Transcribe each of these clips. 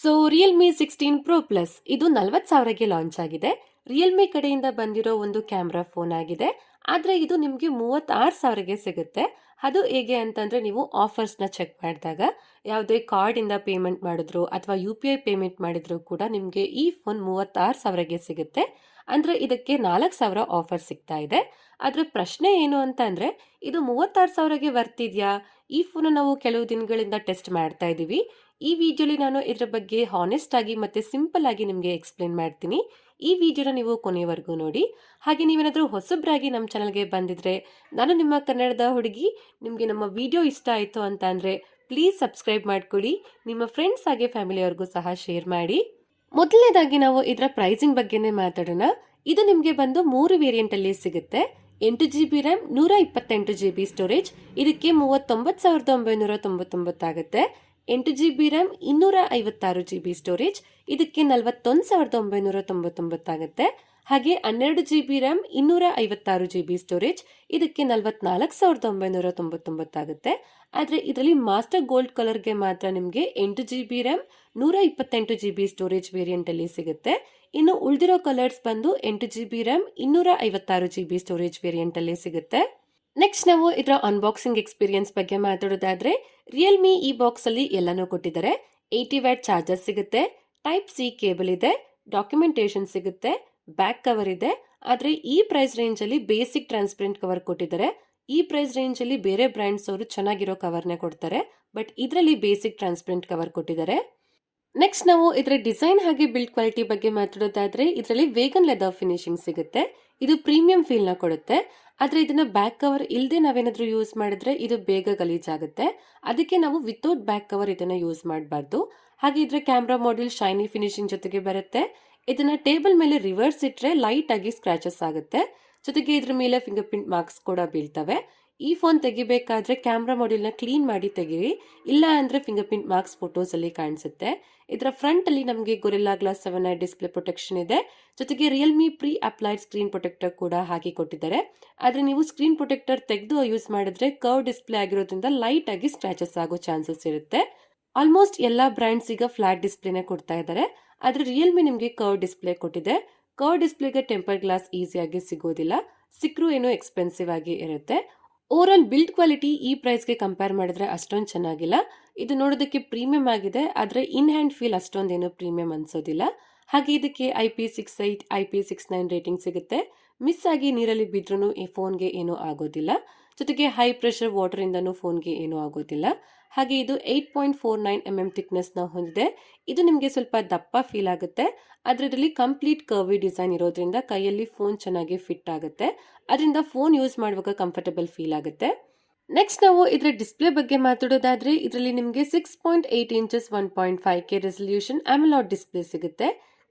So Realme sixteen pro plus ಇದು ನಲ್ವತ್ತು ಸಾವಿರಕ್ಕೆ ಲಾಂಚ್ ಆಗಿದೆ. ರಿಯಲ್ಮಿ ಕಡೆಯಿಂದ ಬಂದಿರೋ ಒಂದು ಕ್ಯಾಮ್ರಾ ಫೋನ್ ಆಗಿದೆ. ಆದರೆ ಇದು ನಿಮಗೆ ಮೂವತ್ತಾರು ಸಾವಿರಕ್ಕೆ ಸಿಗುತ್ತೆ. ಅದು ಹೇಗೆ ಅಂತಂದರೆ ನೀವು ಆಫರ್ಸ್ನ ಚೆಕ್ ಮಾಡಿದಾಗ ಯಾವುದೇ ಕಾರ್ಡಿಂದ ಪೇಮೆಂಟ್ ಮಾಡಿದ್ರು ಅಥವಾ ಯು ಪಿ ಐ ಪೇಮೆಂಟ್ ಮಾಡಿದ್ರು ಕೂಡ ನಿಮಗೆ ಈ ಫೋನ್ ಮೂವತ್ತಾರು ಸಾವಿರಗೆ ಸಿಗುತ್ತೆ. ಅಂದರೆ ಇದಕ್ಕೆ ನಾಲ್ಕು ಸಾವಿರ ಆಫರ್ ಸಿಗ್ತಾ ಇದೆ. ಆದ್ರೆ ಪ್ರಶ್ನೆ ಏನು ಅಂತ ಅಂದರೆ ಇದು ಮೂವತ್ತಾರು ಸಾವಿರಗೆ ವರ್ತಿದ್ಯಾ ಈ ಫೋನ್ ನಾವು ಕೆಲವು ದಿನಗಳಿಂದ ಟೆಸ್ಟ್ ಮಾಡ್ತಾ ಇದ್ದೀವಿ ಈ ವಿಡಿಯೋಲಿ ನಾನು ಇದರ ಬಗ್ಗೆ ಹಾನೆಸ್ಟ್ ಆಗಿ ಮತ್ತೆ ಸಿಂಪಲ್ ಆಗಿ ನಿಮಗೆ ಎಕ್ಸ್ಪ್ಲೇನ್ ಮಾಡ್ತೀನಿ. ಈ ವಿಡಿಯೋನ ನೀವು ಕೊನೆಯವರೆಗೂ ನೋಡಿ. ಹಾಗೆ ನೀವೇನಾದರೂ ಹೊಸಬ್ರಾಗಿ ನಮ್ಮ ಚಾನಲ್ಗೆ ಬಂದಿದ್ರೆ ನಾನು ನಿಮ್ಮ ಕನ್ನಡದ ಹುಡುಗಿ, ನಿಮಗೆ ನಮ್ಮ ವಿಡಿಯೋ ಇಷ್ಟ ಆಯಿತು ಅಂತ ಅಂದರೆ ಪ್ಲೀಸ್ ಸಬ್ಸ್ಕ್ರೈಬ್ ಮಾಡ್ಕೊಳ್ಳಿ. ನಿಮ್ಮ ಫ್ರೆಂಡ್ಸ್ ಹಾಗೆ ಫ್ಯಾಮಿಲಿಯವ್ರಿಗೂ ಸಹ ಶೇರ್ ಮಾಡಿ. ಮೊದಲನೇದಾಗಿ ನಾವು ಇದರ ಪ್ರೈಸಿಂಗ್ ಬಗ್ಗೆನೇ ಮಾತಾಡೋಣ. ಇದು ನಿಮಗೆ ಬಂದು ಮೂರು ವೇರಿಯಂಟ್ ಅಲ್ಲಿ ಸಿಗುತ್ತೆ. ಎಂಟು ಜಿ ಬಿ ರ್ಯಾಮ್ ನೂರ ಇಪ್ಪತ್ತೆಂಟು ಜಿ ಬಿ ಸ್ಟೋರೇಜ್ ಇದಕ್ಕೆ ಮೂವತ್ತೊಂಬತ್ತು ಸಾವಿರದ ಒಂಬೈನೂರ ತೊಂಬತ್ತೊಂಬತ್ತಾಗುತ್ತೆ ಎಂಟು ಜಿ ಬಿ ರ್ಯಾಮ್ ಇನ್ನೂರ ಐವತ್ತಾರು ಜಿ ಬಿ ಸ್ಟೋರೇಜ್ ಇದಕ್ಕೆ ನಲವತ್ತೊಂದು ಸಾವಿರದ ಒಂಬೈನೂರ ತೊಂಬತ್ತೊಂಬತ್ತಾಗುತ್ತೆ ಹಾಗೆ ಹನ್ನೆರಡು ಜಿ ಬಿ ರ್ಯಾಮ್ ಇನ್ನೂರ ಐವತ್ತಾರು ಜಿ ಬಿ ಸ್ಟೋರೇಜ್ ಇದಕ್ಕೆ ನಲವತ್ನಾಲ್ಕು ಸಾವಿರದ ಒಂಬೈನೂರ ತೊಂಬತ್ತೊಂಬತ್ತಾಗುತ್ತೆ ಆದರೆ ಇದರಲ್ಲಿ ಮಾಸ್ಟರ್ ಗೋಲ್ಡ್ ಕಲರ್ಗೆ ಮಾತ್ರ ನಿಮಗೆ ಎಂಟು ಜಿ ಬಿ ರ್ಯಾಮ್ ನೂರ ಇಪ್ಪತ್ತೆಂಟು ಜಿ ಬಿ ಸ್ಟೋರೇಜ್ ವೇರಿಯಂಟಲ್ಲಿ ಸಿಗುತ್ತೆ. ಇನ್ನು ಉಳಿದಿರೋ ಕಲರ್ಸ್ ಬಂದು ಎಂಟು ಜಿ ಬಿ ರ್ಯಾಮ್ ಇನ್ನೂರ ಐವತ್ತಾರು ಜಿ ಬಿ ಸ್ಟೋರೇಜ್ ವೇರಿಯಂಟಲ್ಲಿ ಸಿಗುತ್ತೆ. ನೆಕ್ಸ್ಟ್ ನಾವು ಇದರ ಅನ್ಬಾಕ್ಸಿಂಗ್ ಎಕ್ಸ್ಪೀರಿಯನ್ಸ್ ಬಗ್ಗೆ ಮಾತಾಡೋದಾದ್ರೆ ರಿಯಲ್ಮಿ ಈ ಬಾಕ್ಸ್ ಅಲ್ಲಿ ಎಲ್ಲಾನು ಕೊಟ್ಟಿದ್ದಾರೆ. ಏಯ್ಟಿ ವ್ಯಾಟ್ ಚಾರ್ಜರ್ ಸಿಗುತ್ತೆ ಟೈಪ್ ಸಿ ಕೇಬಲ್ ಇದೆ ಡಾಕ್ಯುಮೆಂಟೇಶನ್ ಸಿಗುತ್ತೆ ಬ್ಯಾಕ್ ಕವರ್ ಇದೆ. ಆದ್ರೆ ಈ ಪ್ರೈಸ್ ರೇಂಜ್ ಅಲ್ಲಿ ಬೇಸಿಕ್ ಟ್ರಾನ್ಸ್ಪರೆಂಟ್ ಕವರ್ ಕೊಟ್ಟಿದ್ದಾರೆ. ಈ ಪ್ರೈಸ್ ರೇಂಜ್ ಅಲ್ಲಿ ಬೇರೆ ಬ್ರ್ಯಾಂಡ್ಸ್ ಅವರು ಚೆನ್ನಾಗಿರೋ ಕವರ್ನೇ ಕೊಡ್ತಾರೆ. ಬಟ್ ಇದರಲ್ಲಿ ಬೇಸಿಕ್ ಟ್ರಾನ್ಸ್ಪರೆಂಟ್ ಕವರ್ ಕೊಟ್ಟಿದ್ದಾರೆ. ನೆಕ್ಸ್ಟ್ ನಾವು ಇದರ ಡಿಸೈನ್ ಹಾಗೆ ಬಿಲ್ಡ್ ಕ್ವಾಲಿಟಿ ಬಗ್ಗೆ ಮಾತಾಡೋದಾದ್ರೆ ಇದರಲ್ಲಿ ವೇಗನ್ ಲೆದರ್ ಫಿನಿಶಿಂಗ್ ಸಿಗುತ್ತೆ. ಇದು ಪ್ರೀಮಿಯಂ ಫೀಲ್ನ ಕೊಡುತ್ತೆ. ಆದ್ರೆ ಇದನ್ನ ಬ್ಯಾಕ್ ಕವರ್ ಇಲ್ಲದೆ ನಾವೇನಾದರೂ ಯೂಸ್ ಮಾಡಿದ್ರೆ ಇದು ಬೇಗ ಗಲೀಜಾಗುತ್ತೆ. ಅದಕ್ಕೆ ನಾವು ವಿತೌಟ್ ಬ್ಯಾಕ್ ಕವರ್ ಇದನ್ನ ಯೂಸ್ ಮಾಡಬಾರ್ದು. ಹಾಗೆ ಇದರ ಕ್ಯಾಮ್ರಾ ಮಾಡ್ಯೂಲ್ ಶೈನಿ ಫಿನಿಶಿಂಗ್ ಜೊತೆಗೆ ಬರುತ್ತೆ. ಇದನ್ನ ಟೇಬಲ್ ಮೇಲೆ ರಿವರ್ಸ್ ಇಟ್ರೆ ಲೈಟ್ ಆಗಿ ಸ್ಕ್ರಾಚಸ್ ಆಗುತ್ತೆ. ಜೊತೆಗೆ ಇದ್ರ ಮೇಲೆ ಫಿಂಗರ್ ಪ್ರಿಂಟ್ ಮಾರ್ಕ್ಸ್ ಕೂಡ ಬೀಳ್ತವೆ. ಈ ಫೋನ್ ತೆಗಿಬೇಕಾದ್ರೆ ಕ್ಯಾಮ್ರಾ ಮಾಡ್ಯೂಲ್ನ ಕ್ಲೀನ್ ಮಾಡಿ ತೆಗೀರಿ. ಇಲ್ಲ ಅಂದ್ರೆ ಫಿಂಗರ್ ಪ್ರಿಂಟ್ ಮಾರ್ಕ್ಸ್ ಫೋಟೋಸ್ ಅಲ್ಲಿ ಕಾಣಿಸುತ್ತೆ. ಇದರ ಫ್ರಂಟ್ ಅಲ್ಲಿ ನಮಗೆ Gorilla Glass seven i display protection ಇದೆ. ಜೊತೆಗೆ Realme pre applied screen protector ಕೂಡ ಹಾಕಿ ಕೊಟ್ಟಿದ್ದಾರೆ. ಆದ್ರೆ ನೀವು ಸ್ಕ್ರೀನ್ ಪ್ರೊಟೆಕ್ಟರ್ ತೆಗೆದು ಯೂಸ್ ಮಾಡಿದ್ರೆ ಕರ್ವ್ ಡಿಸ್ಪ್ಲೇ ಆಗಿರೋದ್ರಿಂದ ಲೈಟ್ ಆಗಿ ಸ್ಕ್ರಾಚಸ್ ಆಗೋ ಚಾನ್ಸಸ್ ಇರುತ್ತೆ. ಆಲ್ಮೋಸ್ಟ್ ಎಲ್ಲ ಬ್ರ್ಯಾಂಡ್ಸ್ ಈಗ ಫ್ಲಾಟ್ ಡಿಸ್ಪ್ಲೇನೆ ಕೊಡ್ತಾ ಇದ್ದಾರೆ. ಆದ್ರೆ ರಿಯಲ್ಮಿ ನಿಮಗೆ ಕರ್ವ್ ಡಿಸ್ಪ್ಲೇ ಕೊಟ್ಟಿದೆ. ಕರ್ವ್ ಡಿಸ್ಪ್ಲೇಗೆ ಟೆಂಪರ್ ಗ್ಲಾಸ್ ಈಸಿಯಾಗಿ ಸಿಗೋದಿಲ್ಲ. ಸಿಕ್ಕರೂ ಏನೋ ಎಕ್ಸ್ಪೆನ್ಸಿವ್ ಆಗಿ ಇರುತ್ತೆ. ಓವರ್ ಆಲ್ ಬಿಲ್ಡ್ ಕ್ವಾಲಿಟಿ ಈ ಪ್ರೈಸ್ಗೆ ಕಂಪೇರ್ ಮಾಡಿದ್ರೆ ಅಷ್ಟೊಂದು ಚೆನ್ನಾಗಿಲ್ಲ. ಇದು ನೋಡೋದಕ್ಕೆ ಪ್ರೀಮಿಯಂ ಆಗಿದೆ. ಆದರೆ ಇನ್ ಹ್ಯಾಂಡ್ ಫೀಲ್ ಅಷ್ಟೊಂದೇನು ಪ್ರೀಮಿಯಂ ಅನ್ಸೋದಿಲ್ಲ. ಹಾಗೆ ಇದಕ್ಕೆ I P six eight I P six nine rating ಸಿಗುತ್ತೆ. ಮಿಸ್ ಆಗಿ ನೀರಲ್ಲಿ ಬಿದ್ರೂ ಈ ಫೋನ್ಗೆ ಏನೂ ಆಗೋದಿಲ್ಲ. ಜೊತೆಗೆ ಹೈ ಪ್ರೆಷರ್ ವಾಟರ್ ಇಂದನೂ ಫೋನ್ಗೆ ಏನೂ ಆಗೋದಿಲ್ಲ. ಹಾಗೆ ಇದು eight point four nine M M ನ ಹೊಂದಿದೆ. ಇದು ನಿಮಗೆ ಸ್ವಲ್ಪ ದಪ್ಪ ಫೀಲ್ ಆಗುತ್ತೆ. ಆದರೆ ಇದರಲ್ಲಿ ಕಂಪ್ಲೀಟ್ ಕರ್ವಿ ಡಿಸೈನ್ ಇರೋದ್ರಿಂದ ಕೈಯಲ್ಲಿ ಫೋನ್ ಚೆನ್ನಾಗಿ ಫಿಟ್ ಆಗುತ್ತೆ. ಅದರಿಂದ ಫೋನ್ ಯೂಸ್ ಮಾಡುವಾಗ ಕಂಫರ್ಟಬಲ್ ಫೀಲ್ ಆಗುತ್ತೆ. ನೆಕ್ಸ್ಟ್ ನಾವು ಇದರ ಡಿಸ್ಪ್ಲೇ ಬಗ್ಗೆ ಮಾತಾಡೋದಾದ್ರೆ, ಇದರಲ್ಲಿ ನಿಮಗೆ six point eight inches one point five K resolution AMOLED display ಸಿಗುತ್ತೆ.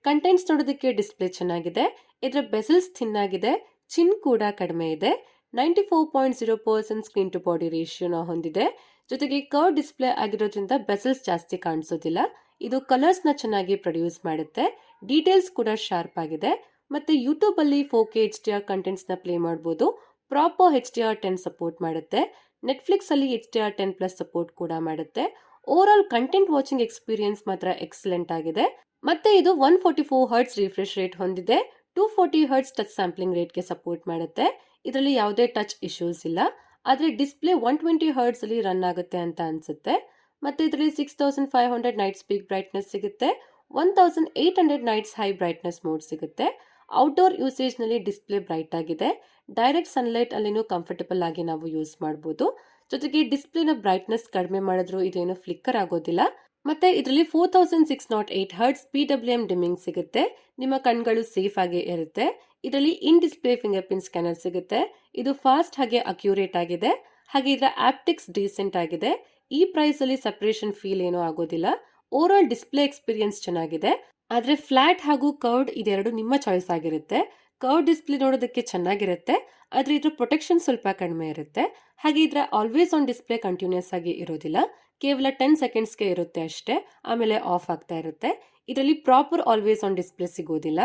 ಕಂಟೆಂಟ್ಸ್ ನೋಡೋದಕ್ಕೆ ಡಿಸ್ಪ್ಲೇ ಚೆನ್ನಾಗಿದೆ. ಇದರ ಬೆಸಲ್ಸ್ ಥಿನ್ ಆಗಿದೆ ಚಿನ್ ಕೂಡ ಕಡಿಮೆ ಇದೆ. Ninety four point zero percent screen to body ರೇಷಿಯೋನ ಹೊಂದಿದೆ. ಜೊತೆಗೆ ಕರ್ ಡಿಸ್ಪ್ಲೇ ಆಗಿರೋದ್ರಿಂದ ಬೆಸಲ್ಸ್ ಜಾಸ್ತಿ ಕಾಣಿಸೋದಿಲ್ಲ. ಇದು ಕಲರ್ಸ್ನ ಚೆನ್ನಾಗಿ ಪ್ರೊಡ್ಯೂಸ್ ಮಾಡುತ್ತೆ. ಡೀಟೇಲ್ಸ್ ಕೂಡ ಶಾರ್ಪ್ ಆಗಿದೆ. ಮತ್ತೆ ಯೂಟ್ಯೂಬಲ್ಲಿ four K H D R ಕಂಟೆಂಟ್ಸ್ನ play ಮಾಡಬಹುದು proper H D R ten support ಮಾಡುತ್ತೆ. ನೆಟ್ಫ್ಲಿಕ್ಸಲ್ಲಿ H D R ten plus support ಕೂಡ ಮಾಡುತ್ತೆ. Over all content watching experience ಮಾತ್ರ ಎಕ್ಸಲೆಂಟ್ ಆಗಿದೆ. ಮತ್ತೆ ಇದು one forty four hertz refresh rate ಹೊಂದಿದೆ two forty hertz touch sampling ರೇಟ್ಗೆ support ಮಾಡುತ್ತೆ. ಇದರಲ್ಲಿ ಯಾವುದೇ ಟಚ್ ಇಶ್ಯೂಸ್ ಇಲ್ಲ. ಆದರೆ ಡಿಸ್ಪ್ಲೇ ಒನ್ ಟ್ವೆಂಟಿ ಹರ್ಟ್ಸ್ ಅಲ್ಲಿ ರನ್ ಆಗುತ್ತೆ ಅಂತ ಅನ್ಸುತ್ತೆ. ಮತ್ತೆ ಇದರಲ್ಲಿ six thousand five hundred nits peak brightness ಸಿಗುತ್ತೆ. One thousand eight hundred nits high brightness mode ಸಿಗುತ್ತೆ. ಔಟ್ಡೋರ್ ಯೂಸೇಜ್ನಲ್ಲಿ ಡಿಸ್ಪ್ಲೇ ಬ್ರೈಟ್ ಆಗಿದೆ. ಡೈರೆಕ್ಟ್ ಸನ್ಲೈಟ್ ಅಲ್ಲಿನೂ ಕಂಫರ್ಟಬಲ್ ಆಗಿ ನಾವು ಯೂಸ್ ಮಾಡಬಹುದು ಜೊತೆಗೆ ಡಿಸ್ಪ್ಲೇನ ಬ್ರೈಟ್ನೆಸ್ ಕಡಿಮೆ ಮಾಡಿದ್ರು ಇದೇನು ಫ್ಲಿಕ್ಕರ್ ಆಗೋದಿಲ್ಲ. ಮತ್ತೆ ಇದರಲ್ಲಿ four thousand six nought eight hertz P W M dimming ಸಿಗುತ್ತೆ. ನಿಮ್ಮ ಕಣ್ಗಳು ಸೇಫ್ ಆಗಿ ಇರುತ್ತೆ. ಇದರಲ್ಲಿ in display finger print scanner ಸಿಗುತ್ತೆ. ಇದು ಫಾಸ್ಟ್ ಹಾಗೆ ಅಕ್ಯೂರೇಟ್ ಆಗಿದೆ. ಹಾಗೆ ಇದರ ಆಪ್ಟಿಕ್ಸ್ ಡೀಸೆಂಟ್ ಆಗಿದೆ. ಈ ಪ್ರೈಸ್ ಅಲ್ಲಿ ಸೆಪರೇಷನ್ ಫೀಲ್ ಏನೂ ಆಗೋದಿಲ್ಲ. ಓವರ್ ಆಲ್ ಡಿಸ್ಪ್ಲೇ ಎಕ್ಸ್ಪೀರಿಯನ್ಸ್ ಚೆನ್ನಾಗಿದೆ. ಆದ್ರೆ ಫ್ಲಾಟ್ ಹಾಗೂ ಕರ್ಡ್ ಇದೆರಡು ನಿಮ್ಮ ಚಾಯ್ಸ್ ಆಗಿರುತ್ತೆ. ಕರ್ಡ್ ಡಿಸ್ಪ್ಲೇ ನೋಡೋದಕ್ಕೆ ಚೆನ್ನಾಗಿರುತ್ತೆ, ಆದರೆ ಇದ್ರ ಪ್ರೊಟೆಕ್ಷನ್ ಸ್ವಲ್ಪ ಕಡಿಮೆ ಇರುತ್ತೆ. ಹಾಗೆ ಇದರ ಆಲ್ವೇಸ್ ಆನ್ ಡಿಸ್ಪ್ಲೇ ಕಂಟಿನ್ಯೂಸ್ ಆಗಿ ಇರೋದಿಲ್ಲ. ಕೇವಲ ಟೆನ್ ಸೆಕೆಂಡ್ಸ್ಗೆ ಇರುತ್ತೆ ಅಷ್ಟೇ, ಆಮೇಲೆ ಆಫ್ ಆಗ್ತಾ ಇರುತ್ತೆ. ಇದರಲ್ಲಿ ಪ್ರಾಪರ್ ಆಲ್ವೇಸ್ ಆನ್ ಡಿಸ್ಪ್ಲೇ ಸಿಗೋದಿಲ್ಲ.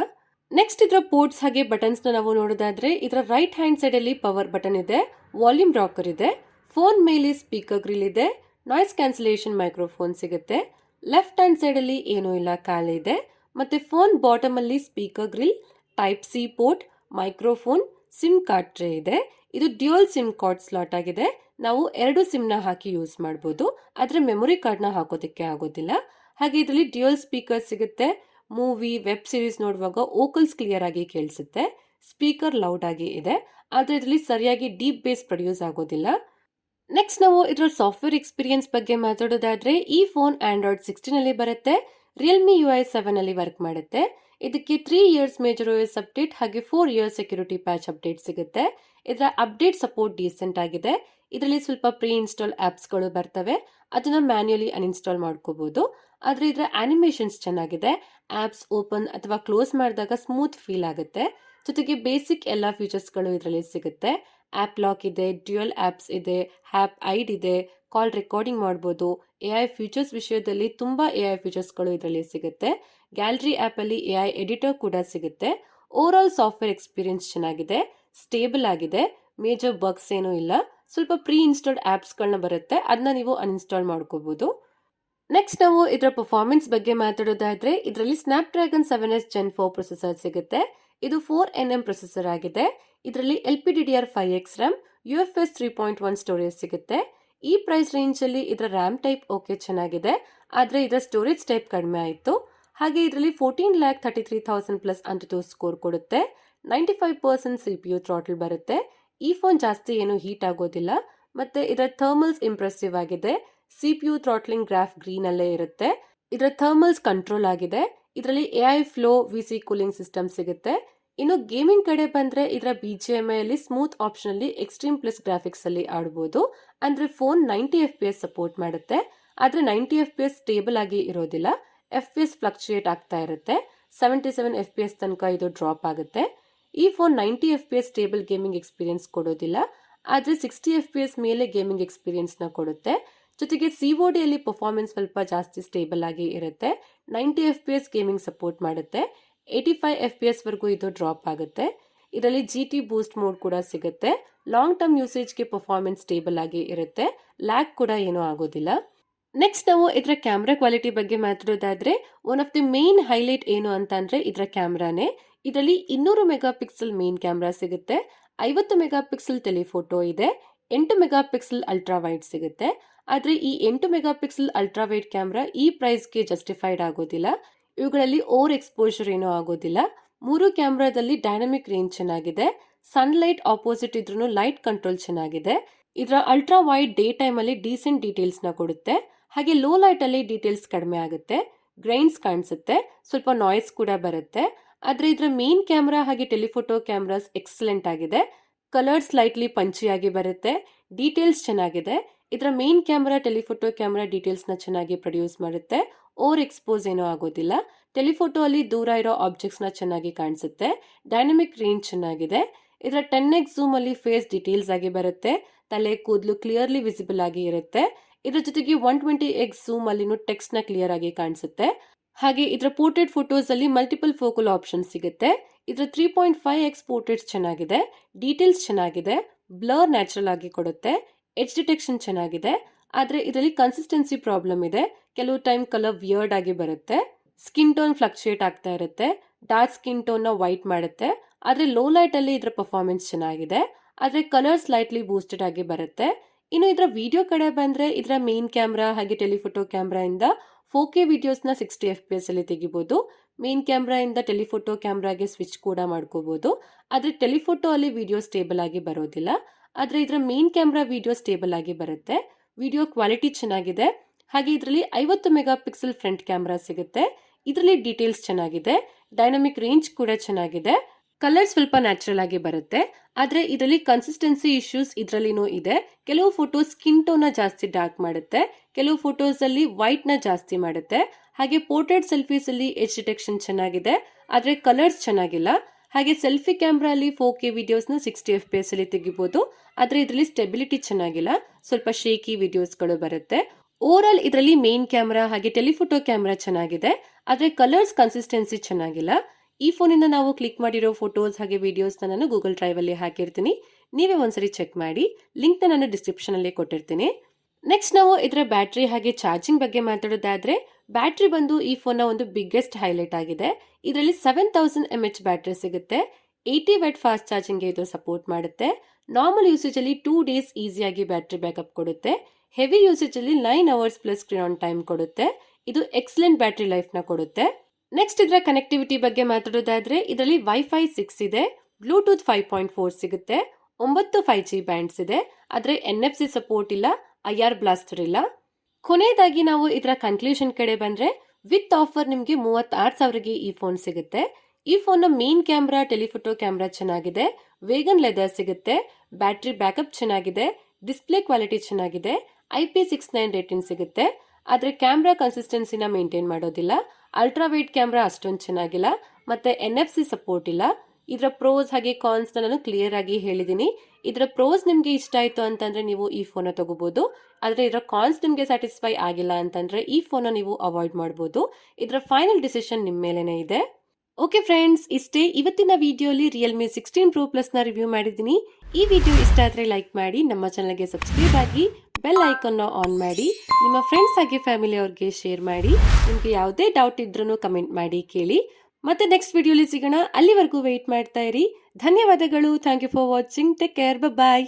ನೆಕ್ಸ್ಟ್ ಇದರ ಪೋರ್ಟ್ಸ್ ಹಾಗೆ ಬಟನ್ಸ್ ನಾವು ನೋಡೋದಾದ್ರೆ, ಇದರ ರೈಟ್ ಹ್ಯಾಂಡ್ ಸೈಡ್ ಅಲ್ಲಿ ಪವರ್ ಬಟನ್ ಇದೆ ವಾಲ್ಯೂಮ್ ರಾಕರ್ ಇದೆ ಫೋನ್ ಮೇಲೆ ಸ್ಪೀಕರ್ ಗ್ರಿಲ್ ಇದೆ ನಾಯ್ಸ್ ಕ್ಯಾನ್ಸಲೇಷನ್ ಮೈಕ್ರೋಫೋನ್ ಸಿಗುತ್ತೆ. ಲೆಫ್ಟ್ ಹ್ಯಾಂಡ್ ಸೈಡ್ ಅಲ್ಲಿ ಏನೂ ಇಲ್ಲ, ಖಾಲಿ ಇದೆ. ಮತ್ತೆ ಫೋನ್ ಬಾಟಮ್ ಅಲ್ಲಿ speaker grill type C port microphone SIM card tray ಇದೆ. ಇದು ಡ್ಯೂಯಲ್ ಸಿಮ್ ಕಾರ್ಡ್ ಸ್ಲಾಟ್ ಆಗಿದೆ. ನಾವು ಎರಡು ಸಿಮ್ನ ಹಾಕಿ ಯೂಸ್ ಮಾಡಬಹುದು ಆದರೆ ಮೆಮೊರಿ ಕಾರ್ಡ್ನ ಹಾಕೋದಕ್ಕೆ ಆಗೋದಿಲ್ಲ. ಹಾಗೆ ಇದರಲ್ಲಿ ಡ್ಯೂಯಲ್ ಸ್ಪೀಕರ್ ಸಿಗುತ್ತೆ. ಮೂವಿ ವೆಬ್ ಸಿರೀಸ್ ನೋಡುವಾಗ ಓಕಲ್ಸ್ ಕ್ಲಿಯರ್ ಆಗಿ ಕೇಳಿಸುತ್ತೆ. ಸ್ಪೀಕರ್ ಲೌಡ್ ಆಗಿ ಇದೆ. ಆದರೆ ಇದರಲ್ಲಿ ಸರಿಯಾಗಿ ಡೀಪ್ ಬೇಸ್ ಪ್ರೊಡ್ಯೂಸ್ ಆಗೋದಿಲ್ಲ. ನೆಕ್ಸ್ಟ್ ನಾವು ಇದರ ಸಾಫ್ಟ್ವೇರ್ ಎಕ್ಸ್ಪೀರಿಯನ್ಸ್ ಬಗ್ಗೆ ಮಾತಾಡೋದಾದ್ರೆ ಈ ಫೋನ್ ಆಂಡ್ರಾಯ್ಡ್ ಸಿಕ್ಸ್ಟೀನ್ ಅಲ್ಲಿ ಬರುತ್ತೆ. ರಿಯಲ್ಮಿ ಯು ಐ ಸೆವೆನಲ್ಲಿ ವರ್ಕ್ ಮಾಡುತ್ತೆ. ಇದಕ್ಕೆ three years major OS update ಹಾಗೆ four years security patch update ಸಿಗುತ್ತೆ. ಇದರ ಅಪ್ಡೇಟ್ ಸಪೋರ್ಟ್ ಡೀಸೆಂಟ್ ಆಗಿದೆ. ಇದರಲ್ಲಿ ಸ್ವಲ್ಪ ಪ್ರೀ ಇನ್ಸ್ಟಾಲ್ ಆ್ಯಪ್ಸ್ಗಳು ಬರ್ತವೆ. ಅದನ್ನ ಮ್ಯಾನ್ಯಲಿ ಅನ್ಇನ್ಸ್ಟಾಲ್ ಮಾಡ್ಕೋಬಹುದು ಆದ್ರೆ ಇದರ ಅನಿಮೇಷನ್ಸ್ ಚೆನ್ನಾಗಿದೆ. ಆಪ್ಸ್ ಓಪನ್ ಅಥವಾ ಕ್ಲೋಸ್ ಮಾಡಿದಾಗ ಸ್ಮೂತ್ ಫೀಲ್ ಆಗುತ್ತೆ. ಜೊತೆಗೆ ಬೇಸಿಕ್ ಎಲ್ಲ ಫೀಚರ್ಸ್ಗಳು ಇದರಲ್ಲಿ ಸಿಗುತ್ತೆ. ಆ್ಯಪ್ ಲಾಕ್ ಇದೆ ಡ್ಯುಯಲ್ ಆ್ಯಪ್ಸ್ ಇದೆ ಹ್ಯಾಪ್ ಐಡ್ ಇದೆ ಕಾಲ್ ರೆಕಾರ್ಡಿಂಗ್ ಮಾಡ್ಬೋದು. ಎ ಐ ಫೀಚರ್ಸ್ ವಿಷಯದಲ್ಲಿ ತುಂಬ ಎ ಐ ಫೀಚರ್ಸ್ಗಳು ಇದರಲ್ಲಿ ಸಿಗುತ್ತೆ. ಗ್ಯಾಲರಿ ಆ್ಯಪಲ್ಲಿ ಎ ಐ ಎಡಿಟರ್ ಕೂಡ ಸಿಗುತ್ತೆ. ಓವರ್ ಆಲ್ ಸಾಫ್ಟ್ವೇರ್ ಎಕ್ಸ್ಪೀರಿಯನ್ಸ್ ಚೆನ್ನಾಗಿದೆ, ಸ್ಟೇಬಲ್ ಆಗಿದೆ, ಮೇಜರ್ ಬಗ್ಸ್ ಏನೂ ಇಲ್ಲ. ಸ್ವಲ್ಪ ಪ್ರೀ ಇನ್ಸ್ಟಾಲ್ಡ್ ಆ್ಯಪ್ಸ್ಗಳನ್ನ ಬರುತ್ತೆ ಅದನ್ನ ನೀವು ಅನ್ಇನ್ಸ್ಟಾಲ್ ಮಾಡ್ಕೋಬಹುದು ನೆಕ್ಸ್ಟ್ ನಾವು ಇದರ ಪರ್ಫಾರ್ಮೆನ್ಸ್ ಬಗ್ಗೆ ಮಾತಾಡೋದಾದ್ರೆ, ಇದರಲ್ಲಿ Snapdragon seven S gen four processor ಸಿಗುತ್ತೆ. ಇದು ಫೋರ್ ಎನ್ ಎಂ ಪ್ರೊಸೆಸರ್ ಆಗಿದೆ. ಇದರಲ್ಲಿ L P D D R five X RAM U F S three point one storage ಸಿಗುತ್ತೆ. ಈ ಪ್ರೈಸ್ ರೇಂಜ್ ಅಲ್ಲಿ ಇದರ ರ್ಯಾಮ್ ಟೈಪ್ ಓಕೆ ಚೆನ್ನಾಗಿದೆ, ಆದರೆ ಇದರ ಸ್ಟೋರೇಜ್ ಟೈಪ್ ಕಡಿಮೆ ಆಯಿತು. ಹಾಗೆ ಇದರಲ್ಲಿ fourteen lakh thirty three thousand plus ಅಂತದ್ದು ಸ್ಕೋರ್ ಕೊಡುತ್ತೆ. Ninety five percent C P U throttle ಬರುತ್ತೆ. ಈ ಫೋನ್ ಜಾಸ್ತಿ ಏನು ಹೀಟ್ ಆಗೋದಿಲ್ಲ. ಮತ್ತೆ ಇದರ ಥರ್ಮಲ್ಸ್ ಇಂಪ್ರೆಸಿವ್ ಆಗಿದೆ. C P U throttling graph green ಅಲ್ಲೇ ಇರುತ್ತೆ. ಇದರ ಥರ್ಮಲ್ಸ್ ಕಂಟ್ರೋಲ್ ಆಗಿದೆ. ಇದರಲ್ಲಿ A I flow V C cooling system ಸಿಗುತ್ತೆ. ಇನ್ನು ಗೇಮಿಂಗ್ ಕಡೆ ಬಂದ್ರೆ ಇದರ ಬಿ ಜಿ ಎಂ ಅಲ್ಲಿ ಸ್ಮೂತ್ ಆಪ್ಷನ್ ಅಲ್ಲಿ ಎಕ್ಸ್ಟ್ರೀಮ್ ಪ್ಲಸ್ ಗ್ರಾಫಿಕ್ಸ್ ಅಲ್ಲಿ ಆಡಬಹುದು ಅಂದ್ರೆ phone ninety F P S support ಮಾಡುತ್ತೆ. ಆದ್ರೆ ninety F P S stable ಆಗಿ ಇರೋದಿಲ್ಲ. ಎಫ್ ಪಿ ಎಸ್ ಫ್ಲಕ್ಚುಯೇಟ್ ಆಗ್ತಾ ಇರುತ್ತೆ. Seventy seven F P S ತನಕ ಇದು ಡ್ರಾಪ್ ಆಗುತ್ತೆ. ಈ phone ninety F P S stable gaming experience ಕೊಡೋದಿಲ್ಲ. ಆದ್ರೆ ಸಿಕ್ಸ್ಟಿ ಎಫ್ ಪಿ ಎಸ್ ಮೇಲೆ ಗೇಮಿಂಗ್ ಎಕ್ಸ್ಪೀರಿಯನ್ಸ್ನ ಕೊಡುತ್ತೆ. ಜೊತೆಗೆ ಸಿಒಡಿಯಲ್ಲಿ ಪರ್ಫಾರ್ಮೆನ್ಸ್ ಸ್ವಲ್ಪ ಜಾಸ್ತಿ ಸ್ಟೇಬಲ್ ಆಗಿ ಇರುತ್ತೆ. Ninety F P S gaming support ಮಾಡುತ್ತೆ. Eighty five F P S ವರೆಗೂ ಇದು ಡ್ರಾಪ್ ಆಗುತ್ತೆ. ಇದರಲ್ಲಿ ಜಿ ಟಿ ಬೂಸ್ಟ್ ಮೋಡ್ ಕೂಡ ಸಿಗುತ್ತೆ. ಲಾಂಗ್ ಟರ್ಮ್ ಯೂಸೇಜ್ಗೆ ಪರ್ಫಾರ್ಮೆನ್ಸ್ ಸ್ಟೇಬಲ್ ಆಗಿ ಇರುತ್ತೆ. ಲ್ಯಾಕ್ ಕೂಡ ಏನೂ ಆಗೋದಿಲ್ಲ. ನೆಕ್ಸ್ಟ್ ನಾವು ಇದರ ಕ್ಯಾಮ್ರಾ ಕ್ವಾಲಿಟಿ ಬಗ್ಗೆ ಮಾತಾಡೋದಾದ್ರೆ one of the main highlight ಏನು ಅಂತ ಅಂದ್ರೆ ಇದರ ಕ್ಯಾಮ್ರಾನೇ ಇದರಲ್ಲಿ ಇನ್ನೂರು ಮೆಗಾ ಪಿಕ್ಸೆಲ್ ಮೇನ್ ಕ್ಯಾಮ್ರಾ ಸಿಗುತ್ತೆ. ಐವತ್ತು ಮೆಗಾ ಪಿಕ್ಸೆಲ್ ಟೆಲಿಫೋಟೋ ಇದೆ. ಎಂಟು ಮೆಗಾ ಪಿಕ್ಸೆಲ್ ಅಲ್ಟ್ರಾ ವೈಡ್ ಸಿಗುತ್ತೆ. ಆದರೆ ಈ ಎಂಟು megapixel ultra wide camera ಈ ಪ್ರೈಸ್ಗೆ ಜಸ್ಟಿಫೈಡ್ ಆಗೋದಿಲ್ಲ. ಇವುಗಳಲ್ಲಿ ಓವರ್ ಎಕ್ಸ್ಪೋಜರ್ ಏನೂ ಆಗೋದಿಲ್ಲ. ಮೂರು ಕ್ಯಾಮ್ರಾದಲ್ಲಿ ಡೈನಮಿಕ್ ರೇಂಜ್ ಚೆನ್ನಾಗಿದೆ. ಸನ್ಲೈಟ್ ಆಪೋಸಿಟ್ ಇದ್ರೂ ಲೈಟ್ ಕಂಟ್ರೋಲ್ ಚೆನ್ನಾಗಿದೆ. ಇದರ ಅಲ್ಟ್ರಾ ವೈಡ್ ಡೇ ಟೈಮ್ ಅಲ್ಲಿ ಡೀಸೆಂಟ್ ಡೀಟೇಲ್ಸ್ನ ಕೊಡುತ್ತೆ. ಹಾಗೆ ಲೋ ಲೈಟ್ ಅಲ್ಲಿ ಡೀಟೇಲ್ಸ್ ಕಡಿಮೆ ಆಗುತ್ತೆ. ಗ್ರೈನ್ಸ್ ಕಾಣಿಸುತ್ತೆ. ಸ್ವಲ್ಪ ನಾಯ್ಸ್ ಕೂಡ ಬರುತ್ತೆ. ಆದ್ರೆ ಇದರ ಮೇನ್ ಕ್ಯಾಮ್ರಾ ಹಾಗೆ ಟೆಲಿಫೋಟೋ ಕ್ಯಾಮ್ರಾಸ್ ಎಕ್ಸಲೆಂಟ್ ಆಗಿದೆ. ಕಲರ್ಸ್ ಲೈಟ್ಲಿ ಪಂಚಿಯಾಗಿ ಬರುತ್ತೆ. ಡೀಟೇಲ್ಸ್ ಚೆನ್ನಾಗಿದೆ. ಇದರ ಮೇನ್ ಕ್ಯಾಮ್ರಾ ಟೆಲಿಫೋಟೋ ಕ್ಯಾಮ್ರಾ ಡೀಟೇಲ್ಸ್ನ ಚೆನ್ನಾಗಿ ಪ್ರೊಡ್ಯೂಸ್ ಮಾಡುತ್ತೆ. ಓವರ್ ಎಕ್ಸ್ಪೋಸ್ ಏನೂ ಆಗೋದಿಲ್ಲ. ಟೆಲಿಫೋಟೋ ಅಲ್ಲಿ ದೂರ ಇರೋ ಆಬ್ಜೆಕ್ಟ್ಸ್ನ ಚೆನ್ನಾಗಿ ಕಾಣಿಸುತ್ತೆ. ಡೈನಮಿಕ್ ರೇಂಜ್ ಚೆನ್ನಾಗಿದೆ. ಇದರ ಟೆನ್ ಎಕ್ಸ್ ಝೂಮ್ ಅಲ್ಲಿ ಫೇಸ್ ಡೀಟೇಲ್ಸ್ ಆಗಿ ಬರುತ್ತೆ. ತಲೆ, ಕೂದಲು ಕ್ಲಿಯರ್ಲಿ ವಿಸಿಬಲ್ ಆಗಿ ಇರುತ್ತೆ. ಇದರ ಜೊತೆಗೆ ಒನ್ ಟ್ವೆಂಟಿ ಎಕ್ಸ್ ಝೂಮ್ ಅಲ್ಲಿನೂ ಟೆಕ್ಸ್ಟ್ನ ಕ್ಲಿಯರ್ ಆಗಿ ಕಾಣಿಸುತ್ತೆ. ಹಾಗೆ ಇದರ ಪೋರ್ಟ್ರೇಟ್ ಫೋಟೋಸ್ ಅಲ್ಲಿ ಮಲ್ಟಿಪಲ್ ಫೋಕಲ್ ಆಪ್ಷನ್ ಸಿಗುತ್ತೆ. ಇದರ three point five X portraits ಚೆನ್ನಾಗಿದೆ. ಡೀಟೇಲ್ಸ್ ಚೆನ್ನಾಗಿದೆ. ಬ್ಲರ್ ನ್ಯಾಚುರಲ್ ಆಗಿ ಕೊಡುತ್ತೆ. ಎಚ್ ಡಿಟೆಕ್ಷನ್ ಚೆನ್ನಾಗಿದೆ, ಆದ್ರೆ ಇದರಲ್ಲಿ ಕನ್ಸಿಸ್ಟೆನ್ಸಿ ಪ್ರಾಬ್ಲಮ್ ಇದೆ. ಕೆಲವು ಟೈಮ್ ಕಲರ್ ವಿಯರ್ಡ್ ಆಗಿ ಬರುತ್ತೆ. ಸ್ಕಿನ್ ಟೋನ್ ಫ್ಲಕ್ಚುಯೇಟ್ ಆಗ್ತಾ ಇರುತ್ತೆ. ಡಾರ್ಕ್ ಸ್ಕಿನ್ ಟೋನ್ನ ವೈಟ್ ಮಾಡುತ್ತೆ. ಆದ್ರೆ ಲೋ ಲೈಟ್ ಅಲ್ಲಿ ಇದರ ಪರ್ಫಾರ್ಮೆನ್ಸ್ ಚೆನ್ನಾಗಿದೆ. ಆದ್ರೆ ಕಲರ್ ಸ್ಲೈಟ್ಲಿ ಬೂಸ್ಟೆಡ್ ಆಗಿ ಬರುತ್ತೆ. ಇನ್ನು ಇದರ ವಿಡಿಯೋ ಕಡೆ ಬಂದ್ರೆ ಇದರ ಮೇನ್ ಕ್ಯಾಮ್ರಾ ಹಾಗೆ ಟೆಲಿಫೋಟೋ ಕ್ಯಾಮ್ರಾ ಇಂದ ಫೋರ್ ಕೆ ವಿಡಿಯೋಸ್ನ ಸಿಕ್ಸ್ಟಿ ಎಫ್ ಪಿ ಎಸ್ ಅಲ್ಲಿ ತೆಗಿಬಹುದು ಮೇನ್ ಕ್ಯಾಮ್ರಾಯಿಂದ ಟೆಲಿಫೋಟೋ ಕ್ಯಾಮ್ರಾಗೆ ಸ್ವಿಚ್ ಕೂಡ ಮಾಡ್ಕೋಬಹುದು ಆದ್ರೆ ಟೆಲಿಫೋಟೋ ಅಲ್ಲಿ ವಿಡಿಯೋ ಸ್ಟೇಬಲ್ ಆಗಿ ಬರೋದಿಲ್ಲ. ಆದ್ರೆ ಇದರ ಮೇನ್ ಕ್ಯಾಮ್ರಾ ವಿಡಿಯೋ ಸ್ಟೇಬಲ್ ಆಗಿ ಬರುತ್ತೆ. ವಿಡಿಯೋ ಕ್ವಾಲಿಟಿ ಚೆನ್ನಾಗಿದೆ. ಹಾಗೆ ಇದರಲ್ಲಿ ಐವತ್ತು ಮೆಗಾ ಪಿಕ್ಸೆಲ್ ಫ್ರಂಟ್ ಕ್ಯಾಮ್ರಾ ಸಿಗುತ್ತೆ. ಇದರಲ್ಲಿ ಡೀಟೇಲ್ಸ್ ಚೆನ್ನಾಗಿದೆ. ಡೈನಮಿಕ್ ರೇಂಜ್ ಕೂಡ ಚೆನ್ನಾಗಿದೆ. ಕಲರ್ ಸ್ವಲ್ಪ ನ್ಯಾಚುರಲ್ ಆಗಿ ಬರುತ್ತೆ. ಆದರೆ ಇದರಲ್ಲಿ ಕನ್ಸಿಸ್ಟೆನ್ಸಿ ಇಶ್ಯೂಸ್ ಇದರಲ್ಲಿನೂ ಇದೆ. ಕೆಲವು ಫೋಟೋಸ್ ಸ್ಕಿನ್ ಟೋನ್ ಜಾಸ್ತಿ ಡಾರ್ಕ್ ಮಾಡುತ್ತೆ. ಕೆಲವು ಫೋಟೋಸ್ ಅಲ್ಲಿ ವೈಟ್ನ ಜಾಸ್ತಿ ಮಾಡುತ್ತೆ. ಹಾಗೆ ಪೋರ್ಟ್ರೇಟ್ ಸೆಲ್ಫೀಸ್ ಅಲ್ಲಿ ಡಿಟೆಕ್ಷನ್ ಚೆನ್ನಾಗಿದೆ. ಆದರೆ ಕಲರ್ಸ್ ಚೆನ್ನಾಗಿಲ್ಲ. ಹಾಗೆ ಸೆಲ್ಫಿ ಕ್ಯಾಮ್ರಾ ಅಲ್ಲಿ ಫೋರ್ ಕೆ ವಿಡಿಯೋಸ್ನ ಸಿಕ್ಸ್ಟಿ ಎಫ್ ಪಿ ಅಲ್ಲಿ ತೆಗಿಬಹುದು ಆದ್ರೆ ಇದರಲ್ಲಿ ಸ್ಟೆಬಿಲಿಟಿ ಚೆನ್ನಾಗಿಲ್ಲ. ಸ್ವಲ್ಪ ಶೇಕಿ ವಿಡಿಯೋಸ್ಗಳು ಬರುತ್ತೆ. ಓವರ್ ಆಲ್ ಇದರಲ್ಲಿ ಮೇನ್ ಕ್ಯಾಮ್ರಾ ಹಾಗೆ ಟೆಲಿಫೋಟೋ ಕ್ಯಾಮ್ರಾ ಚೆನ್ನಾಗಿದೆ. ಆದ್ರೆ ಕಲರ್ಸ್ ಕನ್ಸಿಸ್ಟೆನ್ಸಿ ಚೆನ್ನಾಗಿಲ್ಲ. ಈ ಫೋನಿಂದ ನಾವು ಕ್ಲಿಕ್ ಮಾಡಿರೋ ಫೋಟೋಸ್ ಹಾಗೆ ವಿಡಿಯೋಸ್ನ ನಾನು ಗೂಗಲ್ ಡ್ರೈವ್ ಅಲ್ಲಿ ಹಾಕಿರ್ತೀನಿ. ನೀವೇ ಒಂದ್ಸರಿ ಚೆಕ್ ಮಾಡಿ. ಲಿಂಕ್ನ ನಾನು ಡಿಸ್ಕ್ರಿಪ್ಷನ್ ಅಲ್ಲಿ ಕೊಟ್ಟಿರ್ತೀನಿ. ನೆಕ್ಸ್ಟ್ ನಾವು ಇದರ ಬ್ಯಾಟ್ರಿ ಹಾಗೆ ಚಾರ್ಜಿಂಗ್ ಬಗ್ಗೆ ಮಾತಾಡೋದಾದ್ರೆ ಬ್ಯಾಟ್ರಿ ಬಂದು ಈ ಫೋನ್ನ ಒಂದು ಬಿಗ್ಗೆಸ್ಟ್ ಹೈಲೈಟ್ ಆಗಿದೆ. ಇದರಲ್ಲಿ seven thousand M H battery ಸಿಗುತ್ತೆ. ಏಯ್ಟಿ ವೆಟ್ ಫಾಸ್ಟ್ ಚಾರ್ಜಿಂಗ್ಗೆ ಇದು ಸಪೋರ್ಟ್ ಮಾಡುತ್ತೆ. ನಾರ್ಮಲ್ ಯೂಸೇಜಲ್ಲಿ ಟೂ ಡೇಸ್ ಈಸಿಯಾಗಿ ಬ್ಯಾಟ್ರಿ ಬ್ಯಾಕಪ್ ಕೊಡುತ್ತೆ. Heavy ಯೂಸೇಜಲ್ಲಿ nine hours plus screen on time ಕೊಡುತ್ತೆ. ಇದು ಎಕ್ಸಲೆಂಟ್ ಬ್ಯಾಟ್ರಿ ಲೈಫ್ನ ಕೊಡುತ್ತೆ. ನೆಕ್ಸ್ಟ್ ಇದರ ಕನೆಕ್ಟಿವಿಟಿ ಬಗ್ಗೆ ಮಾತಾಡೋದಾದ್ರೆ, ಇದರಲ್ಲಿ ವೈಫೈ ಸಿಕ್ಸ್ ಇದೆ. ಬ್ಲೂಟೂತ್ ಫೈವ್ ಪಾಯಿಂಟ್ ಫೋರ್ ಸಿಗುತ್ತೆ. ಒಂಬತ್ತು ಫೈವ್ ಜಿ ಬ್ಯಾಂಡ್ಸ್ ಇದೆ. ಆದರೆ ಎನ್ ಎಫ್ ಸಿ ಸಪೋರ್ಟ್ ಇಲ್ಲ ಐ ಆರ್ ಬ್ಲಾಸ್ಟರ್ ಇಲ್ಲ. ಕೊನೆಯದಾಗಿ ನಾವು ಇದರ ಕನ್ಕ್ಲೂಷನ್ ಕಡೆ ಬಂದ್ರೆ ವಿತ್ ಆಫರ್ ನಿಮಗೆ ಮೂವತ್ತಾರು ಸಾವಿರಗೆ ಈ ಫೋನ್ ಸಿಗುತ್ತೆ. ಈ ಫೋನ್ನ ಮೇನ್ ಕ್ಯಾಮ್ರಾ ಟೆಲಿಫೋಟೋ ಕ್ಯಾಮ್ರಾ ಚೆನ್ನಾಗಿದೆ. ವೇಗನ್ ಲೆದರ್ ಸಿಗುತ್ತೆ. ಬ್ಯಾಟ್ರಿ ಬ್ಯಾಕಪ್ ಚೆನ್ನಾಗಿದೆ. ಡಿಸ್ಪ್ಲೇ ಕ್ವಾಲಿಟಿ ಚೆನ್ನಾಗಿದೆ. I P six nine rating ಸಿಗುತ್ತೆ. ಆದರೆ ಕ್ಯಾಮ್ರಾ ಕನ್ಸಿಸ್ಟೆನ್ಸಿನ ಮೇಂಟೈನ್ ಮಾಡೋದಿಲ್ಲ. ಅಲ್ಟ್ರಾ ವೈಟ್ ಕ್ಯಾಮ್ರಾ ಅಷ್ಟೊಂದು ಚೆನ್ನಾಗಿಲ್ಲ. ಮತ್ತೆ ಎನ್ ಎಫ್ ಸಿ ಸಪೋರ್ಟ್ ಇಲ್ಲ. ಇದರ ಪ್ರೋಸ್ ಹಾಗೆ ಕಾನ್ಸ್ ನಾನು ಕ್ಲಿಯರ್ ಆಗಿ ಹೇಳಿದ್ದೀನಿ. ಇದರ ಪ್ರೋಸ್ ನಿಮಗೆ ಇಷ್ಟ ಆಯಿತು ಅಂತಂದ್ರೆ ನೀವು ಈ ಫೋನ ತಗೋಬಹುದು ಆದರೆ ಇದರ ಕಾನ್ಸ್ ನಿಮಗೆ ಸ್ಯಾಟಿಸ್ಫೈ ಆಗಿಲ್ಲ ಅಂತಂದ್ರೆ ಈ ಫೋನ ನೀವು ಅವಾಯ್ಡ್ ಮಾಡ್ಬೋದು. ಇದರ ಫೈನಲ್ ಡಿಸಿಷನ್ ನಿಮ್ಮ ಮೇಲೇ ಇದೆ. ಓಕೆ ಫ್ರೆಂಡ್ಸ್ ಇಷ್ಟೇ ಇವತ್ತಿನ ವಿಡಿಯೋಲಿ ರಿಯಲ್ಮಿ ಸಿಕ್ಸ್ಟೀನ್ ಪ್ರೋ ಪ್ಲಸ್ನ ರಿವ್ಯೂ ಮಾಡಿದ್ದೀನಿ. ಈ ವಿಡಿಯೋ ಇಷ್ಟ ಆದರೆ ಲೈಕ್ ಮಾಡಿ, ನಮ್ಮ ಚಾನಲ್ಗೆ ಸಬ್ಸ್ಕ್ರೈಬ್ ಆಗಿ ಬೆಲ್ ಐಕನ್ನ ಆನ್ ಮಾಡಿ, ನಿಮ್ಮ ಫ್ರೆಂಡ್ಸ್ ಹಾಗೆ ಫ್ಯಾಮಿಲಿ ಅವ್ರಿಗೆ ಶೇರ್ ಮಾಡಿ, ನಿಮಗೆ ಯಾವುದೇ ಡೌಟ್ ಇದ್ರೂ ಕಮೆಂಟ್ ಮಾಡಿ ಕೇಳಿ. ಮತ್ತೆ ನೆಕ್ಸ್ಟ್ ವಿಡಿಯೋಲಿ ಸಿಗೋಣ. ಅಲ್ಲಿವರೆಗೂ ವೆಯ್ಟ್ ಮಾಡ್ತಾ ಇರಿ. ಧನ್ಯವಾದಗಳು. Thank you for watching take care bye